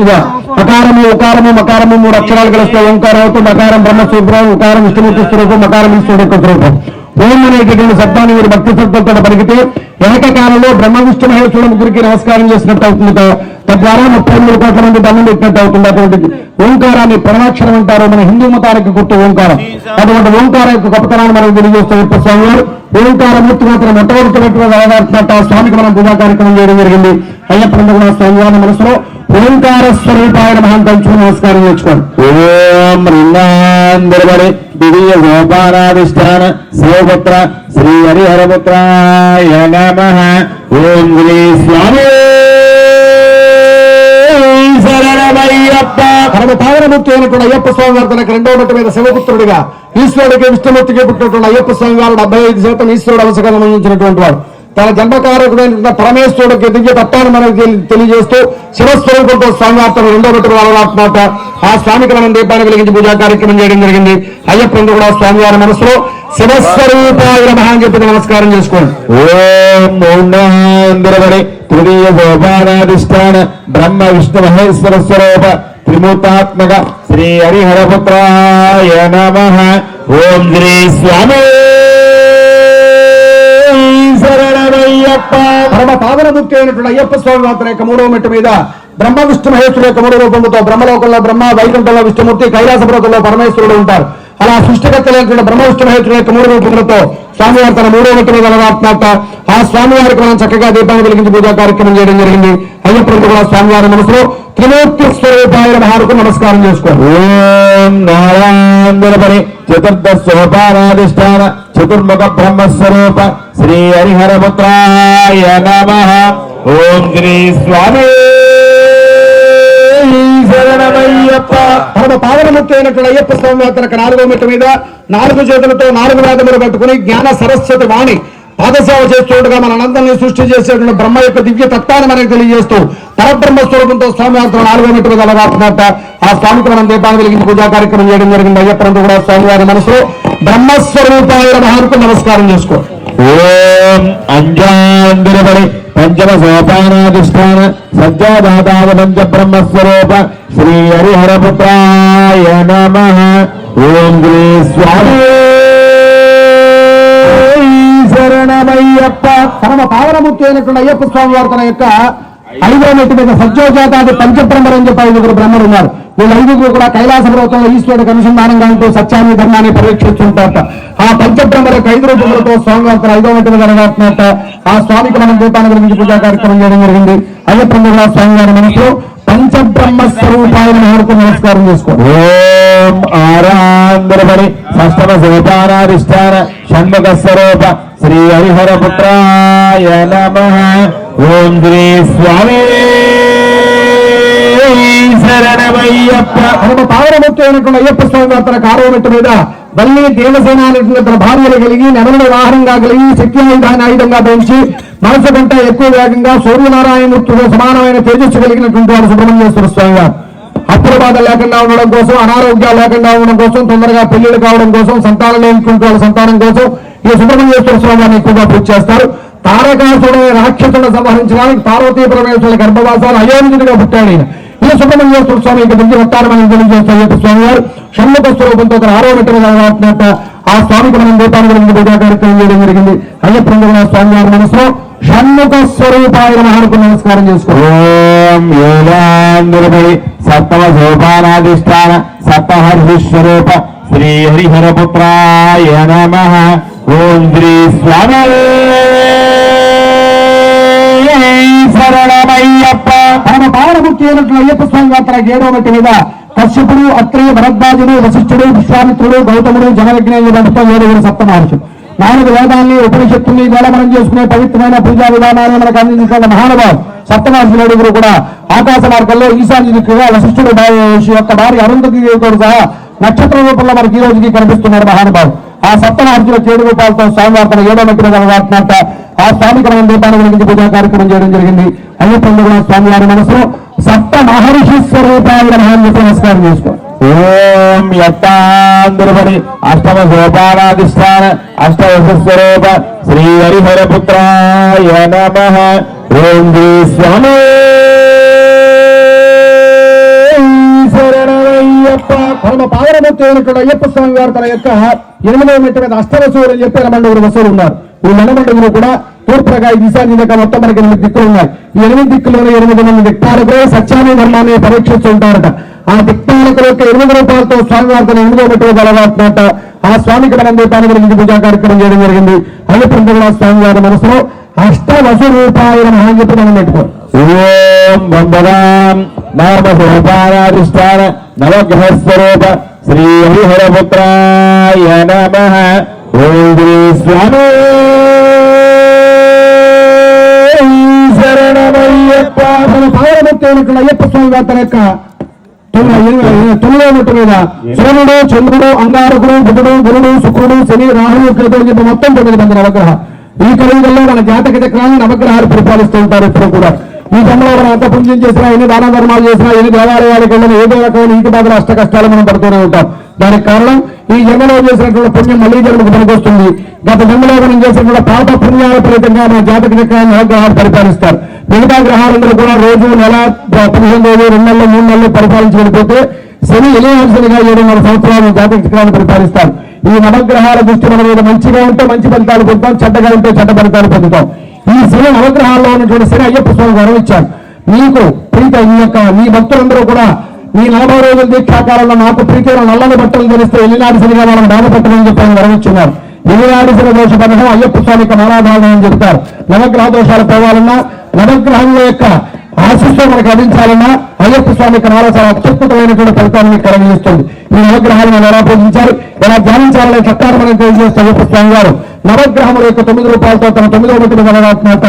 ఇదిగో అకారము ఉకారము మకారము మూడు అక్షరాలు కలిస్తే ఓంకారం అవుతుంది. అకారం బ్రహ్మస్వరూపం ఉకారం విష్ణుమూర్తి స్వరూపం మకారం విష్ణుమూర్తి స్వరూపం ఓం అనేటటువంటి శబ్దాన్ని మీరు భక్తి శబ్దంతో పలికితే ఏకకాలంలో బ్రహ్మ విష్ణు మహేశ్వరుడు ముగ్గురికి నమస్కారం చేసినట్టు అవుతుంది తద్వారా ముప్పై మూడు కోట్ల మంది దండం పెట్టినట్టు అవుతుంది అటువంటి ఓంకారాన్ని పరమాక్షరం అంటారు. మన హిందూ మతానికి గుర్తు ఓంకారం. అటువంటి ఓంకారం యొక్క గొప్పతనాన్ని మనం తెలియజేస్తాం ఇప్పుడు స్వామి వారు ఓంకార మూర్తి మాత్రం మొట్టమొదటి అవగాహన స్వామికి మనం పూజా కార్యక్రమం చేయడం జరిగింది. అయ్యప్ప కూడా స్వామి వారి మనసులో ఓంకార స్వరూపాయన మహం తలుచుకుని నమస్కారం చేసుకోండి ఓం దివ్య గోపాలాధిష్టాన శివపుత్ర శ్రీ హరిహరపుత్రాయ నమ. ఓం శ్రీ స్వామి శరణమయ్యప్ప. పరమ పావనమూర్తి అయినటువంటి అయ్యప్ప స్వామి వారు తనకు రెండవ మట్టి మీద శివపుత్రుడిగా ఈశ్వరుడికి విష్ణుమూర్తికి పుట్టినటువంటి అయ్యప్ప స్వామి వారు డెబ్బై ఐదు శాతం ఈశ్వరుడు అవసరం అందించినటువంటి వాడు. తన జన్మకారకుడైన పరమేశ్వరుడికి దివ్య తత్వాన్ని మనకు తెలి- తెలియజేస్తూ శివస్వరూపంతో స్వామివార్తను రెండో తన రెండవ ఆ స్వామికి మనం దీపాన్ని వెలిగించి పూజా కార్యక్రమం చేయడం జరిగింది. అయ్యప్పందు కూడా స్వామివారి మనసులో శివస్వరూపాయ నమః అని చెప్పి నమస్కారం చేసుకోండి. ఓం మూర్ణాంధ్రబడి తృతీయ గోపానాధిష్టాన బ్రహ్మ విష్ణు మహేశ్వర స్వరూప త్రిమూర్తాత్మక శ్రీ హరిహరపుత్రాయ నమ. ఓం శ్రీ స్వామి శరణమయ్యప్ప పరమ పావనముక్తి అయినటువంటి అయ్యప్ప స్వామి మాత్రం యొక్క మూడవ మెట్టు మీద బ్రహ్మ విష్ణు మహేశ్వరు యొక్క మూడు రూపంతో బ్రహ్మలోకంలో బ్రహ్మ వైకుంఠంలో విష్ణుమూర్తి కైలాస పర్వతంలో పరమేశ్వరుడు ఉంటారు. అలా సృష్టికర్తలైనటువంటి బ్రహ్మ విష్ణు మహేశ్వరు యొక్క మూడు రూపములతో స్వామివారి తన మూడవ మెట్టు మీద అలవాటున్నట్ట ఆ స్వామివారికి మనం చక్కగా దీపాన్ని వెలిగించి పూజా కార్యక్రమం చేయడం జరిగింది. అయ్యప్ప కూడా స్వామివారి మనసులో త్రిమూర్తి స్వరూపాయ మహారుకు నమస్కారం చేసుకోండి. ఓం నారాయణపరి చతుర్థ సోపానాధిష్టాన చతుర్ముఖ బ్రహ్మస్వరూప శ్రీ హరిహరపుత్రాయ నమ ఓం శ్రీ స్వామి శరణమయ్యప్ప పరమ పావనముక్తి అయ్యప్ప స్వామి వారి నాలుగో మెట్టు మీద నాలుగు చేతులతో నాలుగు వేదములు పట్టుకుని జ్ఞాన సరస్వతి వాణి పాదసేవ చేస్తుండగా మనందరినీ సృష్టి చేసేటువంటి బ్రహ్మ యొక్క దివ్య తత్వాన్ని మనకు తెలియజేస్తూ పరబ్రహ్మ స్వరూపంతో స్వామివారితో నాలుగో మెట్టు మీద అలవాటున్నట్ట ఆ స్వామికి మనం దీపాన్ని వెలిగించి పూజా కార్యక్రమం చేయడం జరిగింది. అయ్యప్పంతో కూడా స్వామివారి మనసులో బ్రహ్మస్వరూపాయ మహానికి నమస్కారం చేసుకో. ఓం అంజాంధ్రపడి పంచమ సోపానాధిష్టాన సజ్జాదాతాద పంచ బ్రహ్మస్వరూప శ్రీ హరిహరపుత్రాయ నమ. ఓం శ్రీ స్వామి. శరణమయ్యప్ప. పరమ పావనముక్తి అయినటువంటి అయ్యప్ప స్వామి వారు తన యొక్క ఐదో మెట్టు మీద సత్యోజాతాది పంచబ్రహ్మలు అని చెప్పి ఐదుగురు బ్రహ్మలు ఉన్నారు. వీళ్ళు ఐదుగురు కూడా కైలాస పర్వతంలో ఈశ్వరుడికి అనుసంధానంగా ఉంటూ సత్యాన్ని ధర్మాన్ని పరీక్షిస్తుంటారట. ఆ పంచబ్రహ్మల యొక్క ఐదు రూపములతో స్వామి వారు తన ఐదో మెట్టు మీద అలవాటున్నట్ట ఆ స్వామికి మనం దీపాన్ని గురించి పూజా కార్యక్రమం చేయడం జరిగింది. అయ్యప్ప స్వామి వారి మనసులో పంచబ్రహ్మ స్వరూపాయ మహారకు నమస్కారం చేసుకోండి. ఓం ఆరాంధ్రపడి షష్టమ సోపానాధిష్టాన షణ్ముఖ స్వరూప శ్రీ హరిహరపుత్రాయ నమ. ఓం శ్రీ స్వామి శరణమయ్యప్ప. పరమ పావనముక్తి అయ్యప్ప స్వామి వారు తన కారవ మీద వల్లి దేవసేన అనేటువంటి తన భార్యలు కలిగి నెమరుల వాహనంగా కలిగి శక్తి ఆయుధాన్ని ఆయుధంగా పెంచి మనసు కంటే ఎక్కువ వేగంగా సూర్యనారాయణమూర్తితో సమానమైన తేజస్సు కలిగినటువంటి వారు సుబ్రహ్మణ్యేశ్వర స్వామి గారు అప్పుల బాధ లేకుండా ఉండడం కోసం అనారోగ్యాలు లేకుండా ఉండడం కోసం తొందరగా పెళ్ళిళ్ళు కావడం కోసం సంతానం లేనిటువంటి వాళ్ళ సంతానం కోసం ఈ సుబ్రహ్మణ్యేశ్వర స్వామిని ఎక్కువగా పూజ చేస్తారు. తారకాసుడు రాక్షసులను సంహరించడానికి పార్వతీ పరమేశ్వరుల గర్భవాసాలు అయోనితుడిగా పుట్టాడు ఆయన ఈ సుబ్రహ్మణ్యేశ్వర స్వామి యొక్క దివ్య వస్తారని తెలియజేస్తారు స్వామి గారు షణ్ముఖ స్వరూపంతో ఆరోగ్యంగా ఆ స్వామికి మనం దీపాన్ని పూజా కార్యక్రమం చేయడం జరిగింది. అయ్యప్ప కూడా స్వామి వారి మనసులో షణ్ముఖ స్వరూపాయ మహానికి నమస్కారం చేసుకోవాలి యోగాంధ్రపడి సప్తమ సోపానాధిష్టాన సప్తహర్షస్వరూప శ్రీ హరిహరపుత్రాయ నమ. ఓం శ్రీ స్వామి శరణమయ్యప్ప. పరమ అయినటువంటి అయ్యప్ప స్వామి వారి తన ఏడో మెట్టు మీద కశ్యపుడు అత్రి భరద్వాజుడు వశిష్ఠుడు విశ్వామిత్రుడు గౌతముడు జనవిజ్ఞాని మొత్తం ఏడుగురు సప్త మహర్షులు. నాలుగు వేదాన్ని ఉపనిషత్తుల్ని గోళమనం చేసుకునే పవిత్రమైన పూజా విధానాన్ని మనకు అందించిన మహానుభావం సప్తమహర్షులు ఏడుగురు కూడా ఆకాశ మార్గంలో ఈశాన్య దిక్కుగా వశిష్ఠుడు యొక్క భార్య అరుంధతితో సహా నక్షత్ర రూపంలో మనకి ఈ రోజుకి కనిపిస్తున్నారు మహానుభావం ఆ సప్తమహర్షుల ఏడు రూపాయలతో స్వామివార్తను ఏడో మట్టి ఆ స్వామికి మనం దీపాన్ని వెలిగించి పూజా కార్యక్రమం చేయడం జరిగింది. అయ్యప్పండు కూడా స్వామివారి మనసులో మహర్షి స్వరూపాన్ని నమస్కారం చేసుకో. ఓం అష్టమ సోపానాధిష్టాన అష్టవస్వరూప స్వరూప శ్రీ హరిహర పుత్ర పాదరమూర్తి అయినటువంటి అయ్యప్ప స్వామి వారు తన యొక్క ఎనిమిదవ మెట్టు మీద అష్టవసూరు అని చెప్పి మన వసూలు ఉన్నారు. ఈ ఎనమండుగురు కూడా తూర్పుగా ఈశాన్యంగా మొత్తం మనకి ఎనిమిది దిక్కులు ఉన్నాయి. ఈ ఎనిమిది దిక్కులలో ఎనిమిది మంది దిక్పాలకులే సత్యాన్ని ధర్మాన్ని పరీక్షిస్తుంటారట. ఆ దిక్పాలకుల యొక్క ఎనిమిది రూపాయలతో స్వామి వారి ఎనిమిదో ఎనిమిదవ మెట్టు ఆ స్వామికి మనం దీపాన్ని గురించి పూజా కార్యక్రమం చేయడం జరిగింది. అయ్యప్ప స్వామి వారి మనసులో అష్ట వసు రూపాయల మహా చెప్పి మనం పెట్టుకోవాలి. ఓం వందనాం నామ సోపానాధిష్టాన నవగ్రహ స్వరూప శ్రీ హరిహరపుత్రాయ నమ. ఓం శ్రీ స్వామి శరణమయ్యప్ప మన పావనభక్తి అయినటువంటి అయ్యప్ప స్వామి వారి తన యొక్క తొమ్మిది- ఎనిమిది- తొమ్మిదవ మెట్టు మీద సూర్యుడు చంద్రుడు అంగారకుడు బుధుడు గురుడు శుక్రుడు శని రాహుడు కేతువు చెప్పి మొత్తం తొమ్మిది మంది నవగ్రహ ఈ కలియుగంలో మన జాతక చక్రాన్ని నవగ్రహాలు పరిపాలిస్తూ ఉంటారు ఇప్పుడు కూడా ఈ సమయంలో మనం అంత పుణ్యం చేసినా ఎన్ని దాన ధర్మాలు చేసినా ఎన్ని దేవాలయాలకు వెళ్ళినా ఏదో రకమైన ఇంటి బాధలు అష్ట కష్టాలు మనం పడుతూనే ఉంటాం. దానికి కారణం ఈ జన్మలో చేసినటువంటి పుణ్యం మళ్ళీ జన్మకు పనికొస్తుంది. గత జన్మలో మనం చేసినటువంటి పాప పుణ్యాల ఫలితంగా మన జాతక చక్రాన్ని నవగ్రహాలు పరిపాలిస్తారు. మిగతా గ్రహాలందరూ కూడా రోజు నెల పదిహేను రోజులు రెండు నెలలు మూడు నెలలు పరిపాలించి వెళ్ళిపోతే శని ఏడు ఏడున్నర సంవత్సరాలు జాతక చక్రాన్ని పరిపాలిస్తారు. ఈ నవగ్రహాల దృష్టి మన మీద మంచిగా ఉంటే మంచి ఫలితాలు పొందుతాం చెడ్డగా ఉంటే చెడ్డ ఫలితాలు పొందుతాం. ఈ శివ నవగ్రహాల్లో ఉన్నటువంటి శని అయ్యప్ప స్వామి వరం ఇచ్చారు. మీకు ప్రీత ఈ యొక్క మీ భక్తులందరూ కూడా మీ నలభై రోజుల దీక్షాకాలంలో నాకు ప్రీతిలో నల్లని బట్టలు ధరిస్తే ఎల్లినాటి శనిగా మనం బాధపట్టమని చెప్పి ఆయన వరం ఇచ్చున్నారు ఎల్లినాటి శని దోష పథకం అయ్యప్ప స్వామి యొక్క అని చెప్తారు. నవగ్రహ దోషాలు పోవాలన్నా నవగ్రహంలో యొక్క ఆశిస్సు మనకు లభించాలన్నా అయ్యప్ప స్వామి యొక్క నారా చాలా అత్యద్భుతమైనటువంటి ఫలితాన్ని కలిగిస్తుంది ఈ నవగ్రహాలను ఎలా పూజించాలి మనం ధ్యానించాలని చట్టాన్ని మనం తెలియజేస్తాం అయ్యప్ప స్వామి గారు నవగ్రహముల యొక్క తొమ్మిది రూపాయలతో తన తొమ్మిదో ఒకటి కలగాల్సినంత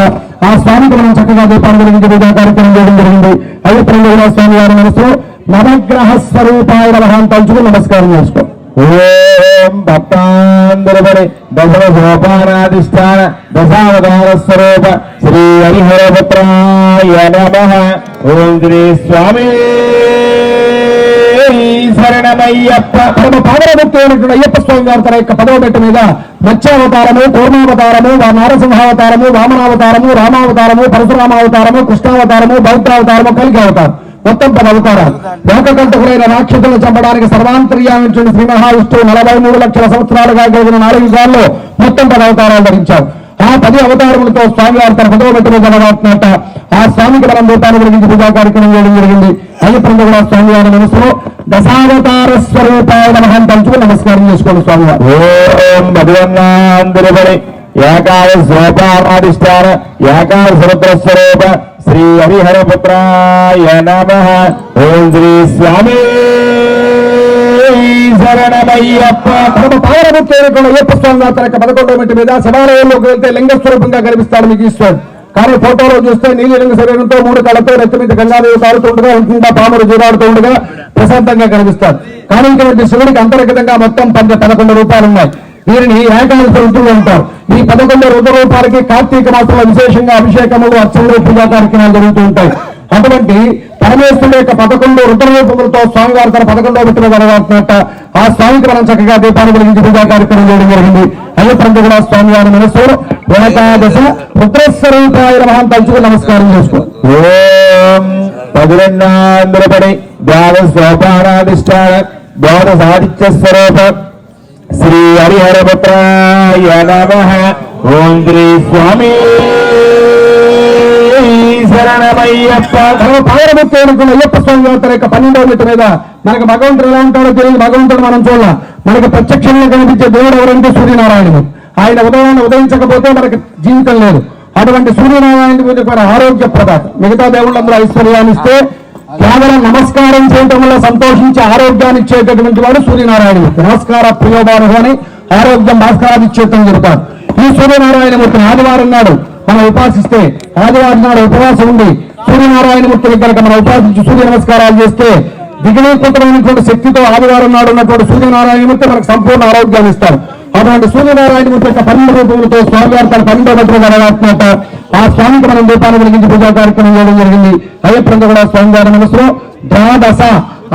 ఆ స్వామికి మనం చక్కగా దీపాలు వెలిగించి పూజా కార్యక్రమం చేయడం జరిగింది. అయ్యప్ప స్వామి గారి మనసు నవగ్రహ స్వరూపాయ మహాన్ తలుచుకుని నమస్కారం చేసుకో. ఓం భక్తాందరపడి దశమ సోపానాధిష్టాన దశావతార స్వరూప శ్రీ హరిహరపుత్రాయ నమ. ఓం శ్రీ స్వామి శరణమయ్యప్ప. పరమ పావనభక్తి అయినటువంటి అయ్యప్ప స్వామి వారి తన యొక్క పదవ పెట్టు మీద మత్స్యావతారము కూర్మావతారము వా- నారసింహావతారము వామనావతారము రామావతారము పరశురామావతారము కృష్ణావతారము బౌద్ధావతారము కలిగి అవతారం. మొత్తం పది అవతారాలు. లోకకంఠకులైన రాక్షసులను చంపడానికి సర్వాంతర్యామించిన శ్రీ మహావిష్ణువు నలభై మూడు లక్షల సంవత్సరాలుగా కలిగిన నాలుగు యుగాల్లో మొత్తం పది అవతారాలు ధరించారు ఆ పది అవతారములతో స్వామి వారి తన పదవ మెట్టు మీద ఆ స్వామికి మనం రూపాన్ని గురించి పూజా కార్యక్రమం చేయడం జరిగింది. అయ్యప్పుడు కూడా స్వామి వారి మనసులో దశావతార స్వరూపాయ నమః తలుచుకుని నమస్కారం చేసుకోండి స్వామి వారు. ఓం భగవన్నాందరపడి ఏకాద సోపానాధిష్టాన ఏకాద సముద్ర స్వరూప శ్రీ హరిహరపుత్రాయ నమ. ఓం శ్రీ స్వామి పరమ పావనభక్తి అయినటువంటి అయ్యప్ప స్వామి వారి తన పదకొండవ మీద శివాలయంలోకి వెళ్తే లింగ స్వరూపంగా కనిపిస్తాడు మీకు ఈశ్వరుడు. కానీ ఫోటోలో చూస్తే నీలిలింగ శరీరంతో మూడు కళ్ళతో నెత్తి మీద గంగాదేవి తాడుతుండగా ఉంటుందా పాములు జీవాడుతూ ఉండగా ప్రశాంతంగా కనిపిస్తాడు. కానీ ఇక్కడ శివుడికి అంతర్గతంగా మొత్తం పది పదకొండు రూపాయలు ఉన్నాయి. వీరిని ఏకాదశ ఋతువులు అంటారు. ఈ పదకొండు రుద్ర రూపాలకి కార్తీక మాసంలో విశేషంగా అభిషేకములు అర్చనలు పూజా కార్యక్రమాలు జరుగుతూ ఉంటాయి. అటువంటి పరమేశ్వరుడు యొక్క పదకొండు రుద్రరూపములతో స్వామివారి తన పదకొండవ పెట్టిన జరగాల్సినట్ట ఆ స్వామికి మనం చక్కగా దీపాన్ని వెలిగించి పూజా కార్యక్రమం చేయడం జరిగింది. అయ్యప్పంతో కూడా స్వామివారి మనసు ఏకాదశ రుద్రస్వరూపాయ మహాన్ తలుచుకు నమస్కారం చేసుకో. ఓం పదులెన్నాంధ్రపడి ద్వాదశ సోపానాధిష్టాన ద్వాదశ ఆదిత్య స్వరూప శ్రీ హరిహరపుత్రాయ నమ. ఓం శ్రీ స్వామి శరణమయ్యప్ప. పావనభక్తి అయ్యప్ప స్వామి వారి యొక్క పన్నెండవ మెట్టు మీద మనకు భగవంతుడు ఎలా ఉంటాడో తెలియదు. భగవంతుడు మనం చూడాల. మనకి ప్రత్యక్షంగా కనిపించే దేవుడు ఎవరంటే సూర్యనారాయణుడు. ఆయన ఉదయాన్ని ఉదయించకపోతే మనకి జీవితం లేదు. అటువంటి సూర్యనారాయణ పూజ కూడా ఆరోగ్య ప్రదాత. మిగతా దేవుళ్ళందరూ ఐశ్వర్యాన్ని ఇస్తే కేవలం నమస్కారం చేయటం వల్ల సంతోషించి ఆరోగ్యాన్ని ఇచ్చేటటువంటి వాడు సూర్యనారాయణమూర్తి నమస్కార ప్రియోభాను అని ఆరోగ్యం భాస్కరాదిచ్చేతం చెబుతారు ఈ సూర్యనారాయణమూర్తిని ఆదివారం నాడు మనం ఉపాసిస్తే ఆదివారం నాడు ఉపవాసం ఉండి సూర్యనారాయణమూర్తి దగ్గర మనం ఉపాసించి సూర్య నమస్కారాలు చేస్తే దిగునీకృతమైనటువంటి శక్తితో ఆదివారం నాడు ఉన్నటువంటి సూర్యనారాయణమూర్తి మనకు సంపూర్ణ ఆరోగ్యాన్ని ఇస్తారు. అటువంటి సూర్యనారాయణమూర్తి యొక్క పన్నెండు రూపములతో స్వామివారి తన పన్నెండో మెట్టు జరగాల్సినట్ట ఆ స్వామికి మనం దీపాన్ని వెలిగించి పూజా కార్యక్రమం చేయడం జరిగింది. అయ్యప్పంతో కూడా స్వామివారి మనసులో ద్వాదశ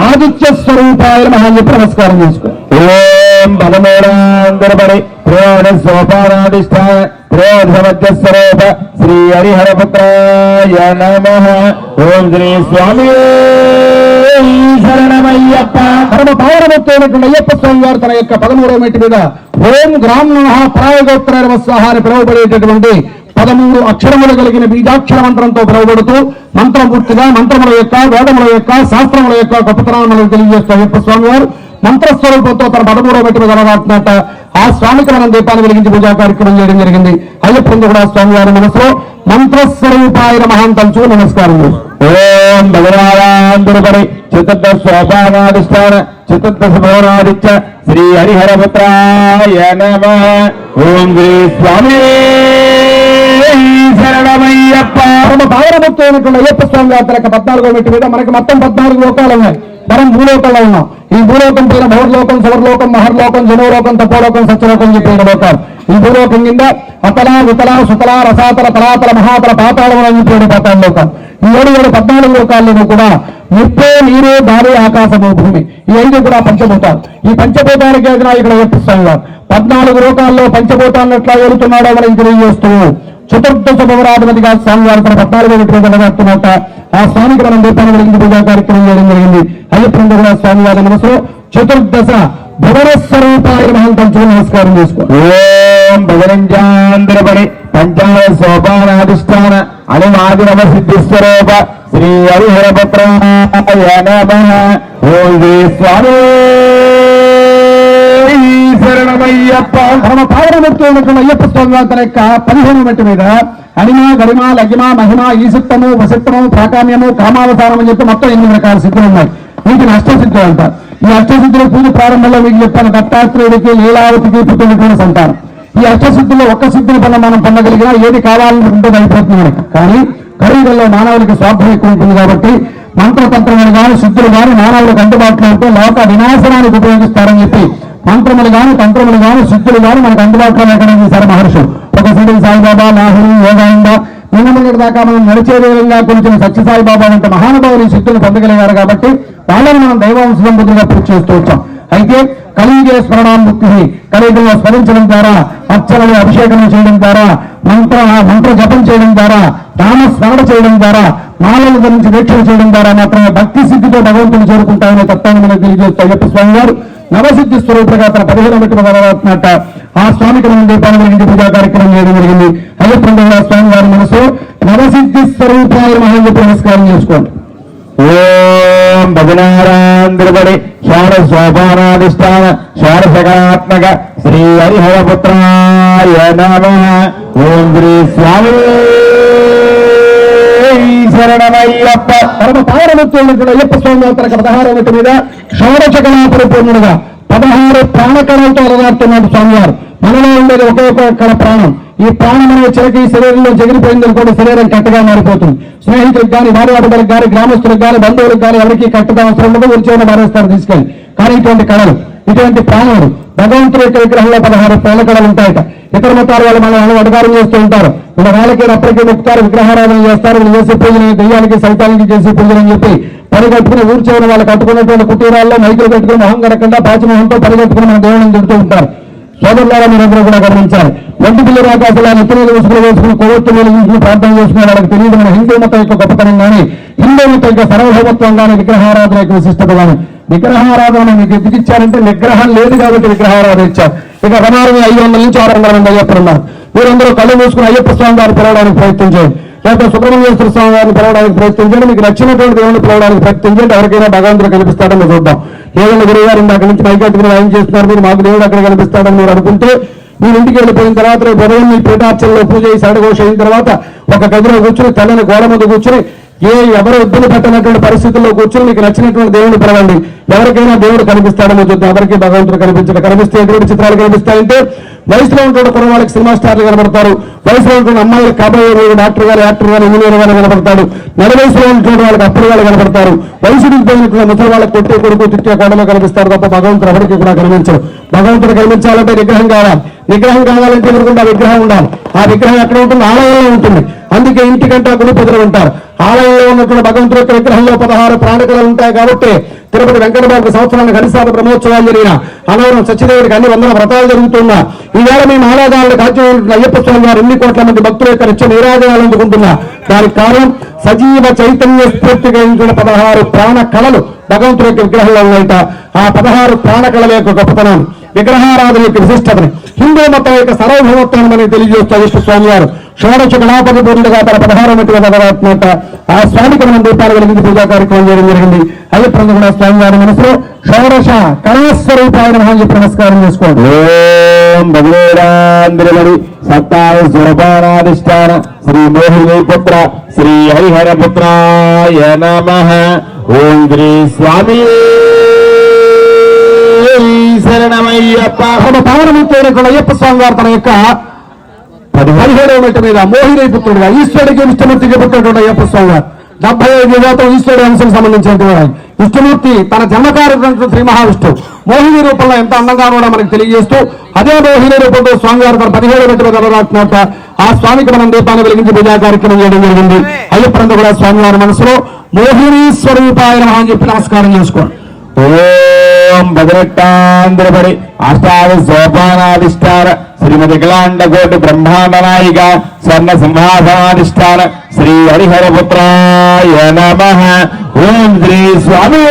ఆదిత్య స్వరూపాయ మహాన్ చెప్పి నమస్కారం చేసుకో. ఓం సోపానాధిష్టాన సోపానాధిష్ట మధ్య స్వరూప శ్రీ హరిహరపుత్రాయ నమ ఓం శ్రీ స్వామి శరణమయ్యప్ప పరమ అయ్యప్ప స్వామి వారు తన యొక్క పదమూడవ మెట్టి మీద ఓం గ్రామ్ నమః ప్రాయోగోత్తర స్వాహ అని పిలువబడేటటువంటి పదమూడు అక్షరములు కలిగిన బీజాక్షర మంత్రంతో పిలువబడుతూ మంత్రం పూర్తిగా మంత్రముల యొక్క వేదముల యొక్క శాస్త్రముల యొక్క గొప్పతనాన్ని మనకు తెలియజేస్తూ అయ్యప్ప స్వామి వారు మంత్రస్వరూపంతో తన పదమూడవ మెట్టి మీద కనబడుతున్నట్ట ఆ స్వామికి మనం దీపాన్ని వెలిగించి పూజా కార్యక్రమం చేయడం జరిగింది. అయ్యప్పందు కూడా స్వామి వారి మనసులో మంత్రస్వరూపాయ మహాంతంచు నమస్కారం ఓం భగవాంధ్రపడి చతుర్థ సోపానాధిష్టాన చతుర్దశ భవనాదిత్య శ్రీ హరిహరపుత్రాయ నమ. ఓం శ్రీ స్వామి శరణమయ్యప్ప పరమ అయ్యప్ప స్వామి గారి తన పద్నాలుగో మెట్టు మీద మనకి మొత్తం పద్నాలుగు లోకాలు ఉన్నాయి. మనం భూలోకంలో ఉన్నాం. ఈ భూలోకం పైన భౌర్లోకం సవర్లోకం మహర్లోకం జనోలోకం తపోలోకం సత్యలోకం చెప్పి ఏడు లోకాలు ఈ భూలోకం కింద అతల వితల సుతల రసాతల తలాతల మహాతల పాతాళం అని చెప్పి ఏడు పాతాళ లోకాలు ఈ ఏడు ఏడు పద్నాలుగు లోకాలను కూడా నిప్పే నీరు దారి ఆకాశము భూమి ఈ ఐదు కూడా పంచభూతాలు. ఈ పంచభూతానికి ఎదురా ఇక్కడ అయ్యప్ప స్వామి పద్నాలుగు లోకాల్లో పంచభూతాలను ఎట్లా వెళుతున్నాడో మనం తెలియజేస్తూ చతుర్దశ భవరాధిపతిగా స్వామివారి తన పద్నాలుగు నిలబడుతున్నట్ట ఆ స్వామికి మనం దీపాన్ని వెలిగించి పూజా కార్యక్రమం చేయడం జరిగింది. అయ్యప్ప కూడా స్వామి మనసులో చతుర్దశ భవన స్వరూపాయ మహంతంతో నమస్కారం చేసుకోం. ఓం పంచాయ సోపానాధిష్టాన అనుమాదిరమ సిద్ధి స్వరూప శ్రీ హరిహరపుత్రాయ నమ. ఓం స్వామి శరణమయ్యప్ప పరమ ఉన్నటువంటి అయ్యప్ప స్వామి వారి యొక్క పదిహేను మెట్టు మీద అనిమ గరిమ లగిమ మహిమ ఈసిత్తము వసిత్తము ప్రాకామ్యము కామావతారం అని చెప్పి మొత్తం ఎనిమిది రకాల సిద్ధులు ఉన్నాయి. వీటిని అష్టసిద్ధులు అంటారు. ఈ అష్టసిద్ధుల పూజ ప్రారంభంలో మీకు చెప్పాను దత్తాత్రేయుడికి లీలావతికి పుట్టినటువంటి సంతానం. ఈ అష్టసిద్ధుల్లో ఒక్క సిద్ధిని పనులు మనం పొందగలిగినా ఏది కావాలనుకుంటుంది అయిపోతుంది మనకి కానీ ఖరీదుల్లో మానవులకి స్వార్థం ఎక్కువ ఉంటుంది కాబట్టి మంత్రతంత్రములు కానీ సిద్ధులు కానీ మానవులకు అందుబాటులో ఉంటే లోక వినాశనానికి ఉపయోగిస్తారని చెప్పి మంత్రములు గాని తంత్రములు గాని సిద్ధులు గాని మనకు అందుబాటులో లేకుండా చేశారు మహర్షులు ఒకసారి సాయిబాబా లాహురి యోగానంద నిన్న దాకా మనం నడిచే విధంగా కొంచెం సత్యసాయి వంటి మహానుభావులు ఈ సిద్ధులు పొందగలిగారు కాబట్టి వాళ్ళని మనం దైవాంశం బుద్ధిగా పూజ చేస్తూ వచ్చాం. అయితే కలిగే స్మరణాముక్తి కలియుగంలో స్మరించడం ద్వారా అర్చనలు అభిషేకం చేయడం ద్వారా మంత్ర మంత్ర జపం చేయడం ద్వారా నామస్మరణ చేయడం ద్వారా మాలల గురించి దీక్షలు చేయడం ద్వారా మాత్రమే భక్తి సిద్ధితో భగవంతుని చేరుకుంటామనే తత్వాన్ని మనకు తెలియజేస్తూ అయ్యప్ప స్వామి గారు నవసిద్ధి స్వరూపుగా తన పదిహేను మెట్టు మొదలవుతున్నట్ట ఆ స్వామికి మనం దీపాన్ని వెలిగించి పూజా కార్యక్రమం చేయడం జరిగింది. అయ్యప్ప స్వామి వారి మనసు నవసిద్ధి స్వరూపాలు మహా చెప్పి నమస్కారం చేసుకోండి. ఓం భజనారాంధ్రపడి షాడ సోపానాధిష్టాన షాడ సకాత్మక శ్రీ హరిహరపుత్రాయ నమ. ఓం శ్రీ స్వామి శరణమయ్యప్ప. పరమ పావనముత్తున్నటువంటి అయ్యప్ప స్వామి వారి తన పదహారు మెట్టు మీద షోడశ కళాపరిపూర్ణుడుగా పదహారు ప్రాణకళలతో అలవాడుతున్నాడు స్వామివారు. మనలో ఉండేది ఒకే ఒక కళ ప్రాణం. ఈ ప్రాణం అనే చిలకి శరీరంలో చెగిరిపోయింది కూడా శరీరం కట్టగా మారిపోతుంది. స్నేహితులకు కానీ భార్యాభర్తలకు కానీ గ్రామస్తులకు కానీ బంధువులకు కానీ ఎవరికి కట్టడం అవసరం ఉండదు. ఉరిచేయడం మారేస్తారు తీసుకెళ్ళి కానీ ఇటువంటి కళలు ఇటువంటి ప్రాణులు భగవంతుడి యొక్క విగ్రహంలో పదహారు ప్రాణ కళలు ఉంటాయట. ఇతర మతాల వాళ్ళు? మన వాళ్ళు చేస్తూ ఉంటారు. మన వాళ్ళకి అప్పటికి మొక్కుతారు విగ్రహారాధన చేస్తారు. వీళ్ళు చేసే పూజలు దెయ్యానికి సైతానికి చేసే పూజలు అని చెప్పి పరిగెట్టుకుని ఊరు వాళ్ళు కట్టుకున్నటువంటి కుటీరాల్లో మైకులు పెట్టుకుని మొహం కడకుండా పాచిమొహంతో పరిగెట్టుకుని మన దేవుడిని తిడుతూ ఉంటారు. సోదరులారా మీరందరూ కూడా గమనించాలి. ఒంటి పిల్లి రాకాసులు నిత్యనీళ్ళు వేసుకుని వేసుకుని కొవ్వొత్తు వేసుకుని ప్రార్థన చేసుకునే వాళ్ళకి తెలియదు మన హిందూ మతం యొక్క గొప్పతనం కానీ హిందూ మతం యొక్క సర్వభౌమత్వం కానీ విగ్రహారాధన యొక్క విశిష్టత కానీ. విగ్రహారాధన మీకు ఎందుకు ఇచ్చారంటే విగ్రహం లేదు కాబట్టి విగ్రహారాధన ఇచ్చారు. ఇక రమారం ఐదు వందల నుంచి ఆరు వందల మంది అయ్యప్పలు ఉన్నారు. మీరందరూ కళ్ళు మూసుకుని అయ్యప్ప స్వామి గారిని పిలవడానికి ప్రయత్నం చేయండి. లేకపోతే సుబ్రహ్మణ్యేశ్వర స్వామి గారిని పిలవడానికి ప్రయత్నం చేయండి. మీకు నచ్చినటువంటి దేవుని పిలవడానికి ప్రయత్నం చేయండి. ఎవరికైనా భగవంతుడు కనిపిస్తాడని చూద్దాం. లేదంటే గురువు గారు అక్కడి నుంచి పైకెట్టుకుని ఆయన చేస్తున్నారు. మీరు మాకు దేవుడు అక్కడ కనిపిస్తాడని మీరు అనుకుంటే మీరు ఇంటికి వెళ్ళిపోయిన తర్వాత రేపు ఉదయం మీ పీఠార్చనలో పూజ చేసి సడఘోష అయిన తర్వాత ఒక గదిలో కూర్చుని తెల్లని గోడ ముందు కూర్చుని ఏ ఎవరు ఇబ్బంది పెట్టనటువంటి పరిస్థితుల్లో కూర్చొని మీకు నచ్చినటువంటి దేవుడిని పిలవండి. ఎవరికైనా దేవుడు కనిపిస్తాడని చూద్దాం ఎవరికి భగవంతుడు కనిపించడం. కనిపిస్తే ఎటువంటి చిత్రాలు కనిపిస్తాయంటే వయసులో ఉంటున్న కుర్రవాళ్ళకి సినిమా స్టార్లు కనబడతారు. వయసులో ఉంటున్న అమ్మాయిలకు కాబోయే డాక్టర్ గారు యాక్టర్ గారు ఇంజనీర్ గారు కనబడతాడు నెల వయసులో ఉంటున్న వాళ్ళకి అప్పుడు వాళ్ళు కనబడతారు. వయసు దిగిపోయినటువంటి ముసలి వాళ్ళకి కొట్టే కొడుకు తిట్టే కొండలో కనిపిస్తారు తప్ప భగవంతుడు ఎవరికి కూడా కనిపించరు భగవంతుడు కనిపించాలంటే విగ్రహం కావాలి. విగ్రహం కావాలంటే ఎదురుకుండా విగ్రహం ఉండాలి. ఆ విగ్రహం ఎక్కడ ఉంటుంది? ఆలయంలో ఉంటుంది. అందుకే ఇంటికంటే గుడి పొదలు ఉంటారు. ఆలయంలో ఉన్నటువంటి భగవంతుడి యొక్క విగ్రహంలో పదహారు ప్రాణికలు ఉంటాయి కాబట్టి తిరుపతి వెంకటబాబు సంవత్సరానికి హరిసాద బ్రహ్మోత్సవాలు జరిగిన అనవరం సత్యదేవుడికి అన్ని వందల వ్రతాలు జరుగుతున్నా. ఈవేళ మేము ఆరాధనలు కాల్చిన అయ్యప్ప స్వామి వారు ఎన్ని కోట్ల మంది భక్తుల యొక్క నిత్య నీరాజనాలు అందుకుంటున్నా. దానికి కారణం సజీవ చైతన్య స్ఫూర్తి కలిగిన పదహారు ప్రాణ కళలు భగవంతుడి యొక్క విగ్రహంలో ఉన్నాయట. ఆ పదహారు ప్రాణ కళల యొక్క గొప్పతనం. విగ్రహారాధన యొక్క విశిష్టతని. హిందూ మతం యొక్క సర్వభౌమత్వాన్ని మనకి తెలియజేస్తూ అయ్యప్ప స్వామి వారు షోడశ గణాపతి పూర్ణుడుగా తన పదహారు మట్టి ఆ స్వామికి మనం దీపాలు వెలిగించి పూజా కార్యక్రమం చేయడం జరిగింది. అయ్యప్ప కూడా స్వామి వారి మనసులో షోడశ కళాస్వరూపాయన అని చెప్పి నమస్కారం చేసుకోండి ఓం భగవేరాంధ్రమణి సత్తాయ స్వరపానాధిష్టాన శ్రీ మోహిని పుత్ర శ్రీ హరిహర పుత్రాయ నమ ఓం శ్రీ స్వామి శరణమయ్యప్ప పరమ పావనమూర్తి అయినటువంటి అయ్యప్ప స్వామి వారు తన యొక్క పదిహేడవ మెట్టు మీద మోహిని పుత్రుడుగా ఈశ్వరుడికి ఇష్టమూర్తికి పుట్టినటువంటి అయ్యప్ప స్వామి వారు డెబ్బై ఐదు శాతం ఈశ్వరుడి అంశం సంబంధించినటువంటి వారు. విష్ణుమూర్తి తన జన్మకారు శ్రీ మహావిష్ణువు. మోహిని రూపంలో ఎంత అందంగా ఉన్నాడో మనకు తెలియజేస్తూ అదే మోహిని రూపంలో స్వామివారు తన పదిహేడు మెట్టు మీద ఆ స్వామికి మనం దీపాన్ని వెలిగించి పూజా కార్యక్రమం చేయడం జరిగింది. అయ్యప్పంతా కూడా స్వామివారి మనసులో మోహిని స్వరూపాయన అని చెప్పి నమస్కారం చేసుకోండి ఓం పదినెట్టాంధ్రపడి అష్టాద సోపానాధిష్టాన శ్రీమతి కళాండకోటి బ్రహ్మాండ నాయిక స్వర్ణ సింహాసనాధిష్టాన శ్రీ హరిహరపుత్రాయ నమ ఓం శ్రీ స్వామి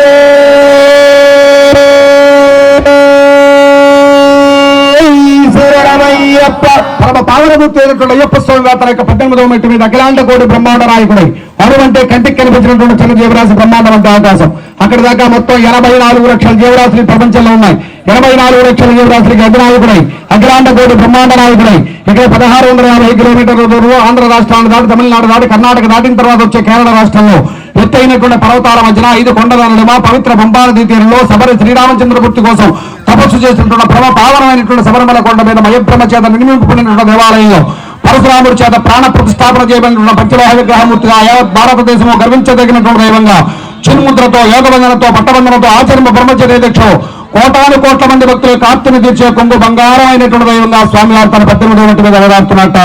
శరణమయ్యప్ప పరమ పావనభూతి అయినటువంటి అయ్యప్ప స్వామి వారి తన యొక్క పద్దెనిమిదవ మెట్టు మీద అఖిలాండ కోటి బ్రహ్మాండ నాయకుడై అటువంటి కంటికి కనిపించినటువంటి చిన్న జీవరాశి బ్రహ్మాండం అంటే అవకాశం అక్కడ దాకా మొత్తం ఎనభై నాలుగు లక్షల జీవరాశులు ప్రపంచంలో ఉన్నాయి. ఎనభై నాలుగు లక్షల జీవరాశులకి అగ్రనాయకుడై అఖిలాండ కోటి బ్రహ్మాండ నాయకుడై. ఇక్కడ పదహారు వందల యాభై కిలోమీటర్ల దూరంలో ఆంధ్ర రాష్ట్రాన్ని దాటి తమిళనాడు దాటి కర్ణాటక దాటిన తర్వాత వచ్చే కేరళ రాష్ట్రంలో ఎత్తైనటువంటి పర్వతాల మధ్యన ఐదు కొండల నడుమ పవిత్ర పంపాల తీరంలో శబరి శ్రీరామచంద్రమూర్తి కోసం తపస్సు చేస్తున్న ప్రభ పావనమైనటువంటి శబరిమల కొండ మీద మయప్రమ చేత నిర్మింపబడినటువంటి దేవాలయంలో పరశురాముడి చేత ప్రాణ ప్రతిష్టాపన చేయబడిన పంచలోహ విగ్రహమూర్తిగా యావత్ భారతదేశము గర్వించదగినటువంటి దైవంగా చిన్ముద్రతో యోగబంధనంతో పట్టబంధనతో ఆచరణ బ్రహ్మచర్య దీక్షలో కోటాను కోట్ల మంది భక్తుల యొక్క తీర్చే కొంగు బంగారం అయినటువంటి దైవంగా స్వామివారు తన పద్దెనిమిది మీద వెళ్ళాడుతున్నట్ట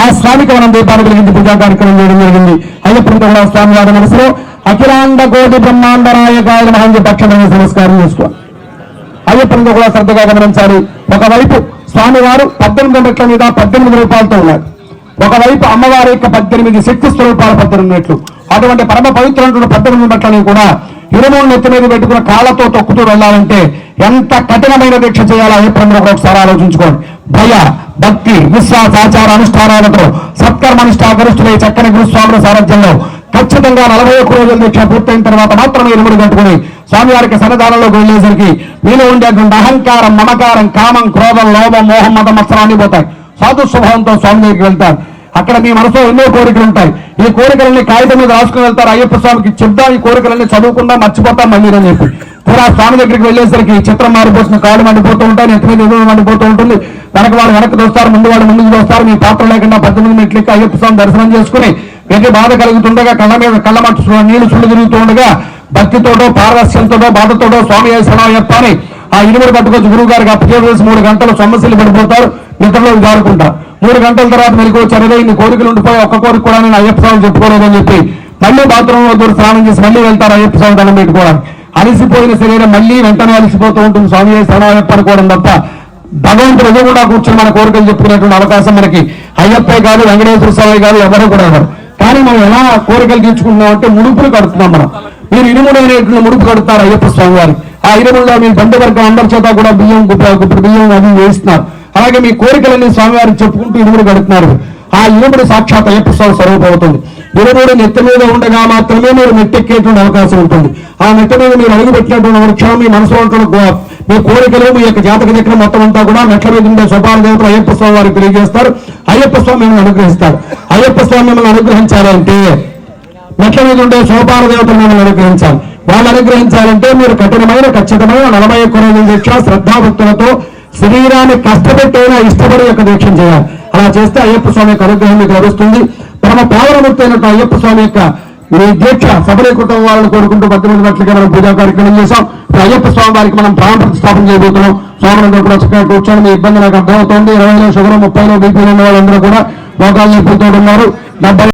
ఆ స్వామికి మనం దీపాన్ని వెలిగించి పూజా కార్యక్రమం చేయడం జరిగింది. అయ్యప్పటితో కూడా స్వామివారి మనసులో అఖిలాండ కోటి బ్రహ్మాండ నాయకాయ మహాంజ పక్షమైన నమస్కారం చేసుకోవాలి. అయ్యప్పనితో కూడా శ్రద్ధగా గమనించాలి. ఒకవైపు స్వామివారు పద్దెనిమిది మెట్ల మీద పద్దెనిమిది రూపాయలతో ఉన్నారు. ఒకవైపు అమ్మవారి యొక్క పద్దెనిమిది శక్తి స్వరూపాల పద్దెనిమిది మెట్లు అటువంటి పరమ పవిత్రమైన పెద్దలను మెట్లని కూడా ఇరుమూడు నెత్తి మీద పెట్టుకున్న కాళ్ళతో తొక్కుతూ వెళ్ళాలంటే ఎంత కఠినమైన దీక్ష చేయాలో అయ్యప్పని కూడా ఒకసారి ఆలోచించుకోండి. భయ భక్తి విశ్వాస ఆచార అనుష్ఠానాలతో సత్కర్మనిష్ట నిష్ఠాగరిష్ఠులై చక్కని గురుస్వాముల సారథ్యంలో ఖచ్చితంగా నలభై ఒక్క రోజుల దీక్ష పూర్తయిన తర్వాత మాత్రమే ఇరుముడు కట్టుకుని స్వామివారికి సన్నదానంలోకి వెళ్ళేసరికి మీలో ఉండేటువంటి అహంకారం మమకారం కామం క్రోధం లోభం మోహం మతం మత్సరాన్ని పోతాయి. సాధు స్వభావంతో స్వామి దగ్గరికి వెళ్తారు. అక్కడ మీ మనసులో ఎన్నో కోరికలు ఉంటాయి. ఈ కోరికలన్నీ కాగితం మీద రాసుకుని వెళ్తారు. అయ్యప్ప స్వామికి చెప్దాం ఈ కోరికలన్నీ చదువుకుందాం మర్చిపోతాం మళ్ళీ అని చెప్పి. తీరా స్వామి దగ్గరికి వెళ్ళేసరికి చిత్రం మారిపోతుంది కాళ్ళు మండిపోతూ ఉంటాయి నెత్తి మీద ఎదురు మండిపోతూ ఉంటుంది. వెనక వాళ్ళు వెనక్కి దోస్తారు ముందు వాళ్ళు ముందుకు దోస్తారు మీ పాత్ర లేకుండా పద్దెనిమిది మెట్లకి అయ్యప్ప స్వామి దర్శనం చేసుకుని వెంటి బాధ కలుగుతుండగా కళ్ళ మీద కళ్ళ మట్టు నీళ్ళు చుళ్ళు తిరుగుతూ ఉండగా భక్తితోటో పారవస్యంతోటో బాధతోటో స్వామి శరణయ్యప్ప అని ఆ ఇరువురు పట్టుకొచ్చి గురువు గారికి అప్పచేసి మూడు గంటలు సమస్యలు పడిపోతారు. నిద్రలో జారుకుంటా మూడు గంటల తర్వాత మెలకు వచ్చారు ఇన్ని కోరికలు ఉండిపోయి ఒక్క కోరిక కూడా నేను అయ్యప్ప స్వామి చెప్పుకోలేదని చెప్పి మళ్ళీ బాత్రూంలో దూరం స్నానం చేసి మళ్ళీ వెళ్తారు అయ్యప్ప స్వామి దండం పెట్టుకోవడానికి. అలసిపోయిన శరీరం మళ్ళీ వెంటనే అలసిపోతూ ఉంటుంది. స్వామి శరణయ్యప్ప అనుకోవడం తప్ప భగవంతుడు ఎదురు కూడా కూర్చొని మన కోరికలు చెప్పుకునేటువంటి అవకాశం మనకి అయ్యప్పే కాదు వెంకటేశ్వర స్వామి కాదు ఎవరు కూడా ఎవరు. కానీ మనం ఎలా కోరికలు తీర్చుకుంటున్నాం అంటే ముడుపులు కడుతున్నాం మనం. మీరు ఇనుముడు అనేటువంటి ముడుపు కడుతున్నారు అయ్యప్ప స్వామి వారి. ఆ ఇనుములో మీ బంధువర్గం అందరి చేత కూడా బియ్యం గుప్ప- గుప్పుడు బియ్యం అది వేస్తున్నారు. అలాగే మీ కోరికలన్నీ స్వామివారికి చెప్పుకుంటూ ఇనుముడు గడుపుతున్నారు. ఆ ఇరువుడు సాక్షాత్ అయ్యప్ప స్వామి స్వరూపం అవుతుంది ఇరువుడు నెత్తి మీద ఉండగా మాత్రమే మీరు నెట్టెక్కేటువంటి అవకాశం ఉంటుంది. ఆ నెట్ట మీద మీరు అడుగు పెట్టినటువంటి వృక్షం మీ మనసులో ఉంటున్న మీ కోరికలు మీ యొక్క జాతక చక్రం మొత్తం అంతా కూడా మెట్ల మీద ఉండే సోపాన దేవతలు అయ్యప్ప స్వామి వారికి తెలియజేస్తారు. అయ్యప్ప స్వామి మిమ్మల్ని అనుగ్రహిస్తారు. అయ్యప్ప స్వామి మిమ్మల్ని అనుగ్రహించాలంటే మెట్ల మీద ఉండే సోపాన దేవతలు మిమ్మల్ని అనుగ్రహించాలి. వాళ్ళు అనుగ్రహించాలంటే మీరు కఠినమైన ఖచ్చితమైన నలభై ఒక్క రోజుల దీక్ష శ్రద్ధాభక్తులతో శరీరాన్ని కష్టపెట్టైనా ఇష్టపడి యొక్క దీక్షం చేయాలి. అలా చేస్తే అయ్యప్ప స్వామి యొక్క అనుగ్రహం మీకు లభిస్తుంది. పరమ పావనమూర్తి అయినట్టు అయ్యప్ప స్వామి యొక్క ఈ దీక్ష సఫలీకృతం వాళ్ళని కోరుకుంటూ పద్దెనిమిది గంటలకి మనం పూజా కార్యక్రమం చేశాం. ఇప్పుడు అయ్యప్ప స్వామి వారికి మనం ప్రాణ ప్రతిష్టాపన చేయబోతున్నాం. స్వామి కూడా చక్కగా కూర్చొని మీ ఇబ్బంది నాకు అర్థమవుతోంది. ఇరవైలో షుగర్ ముప్పైలో బీపీలో ఉన్న వాళ్ళందరూ కూడా మోకాలు నొప్పులతో ఉన్నారు. డెబ్బై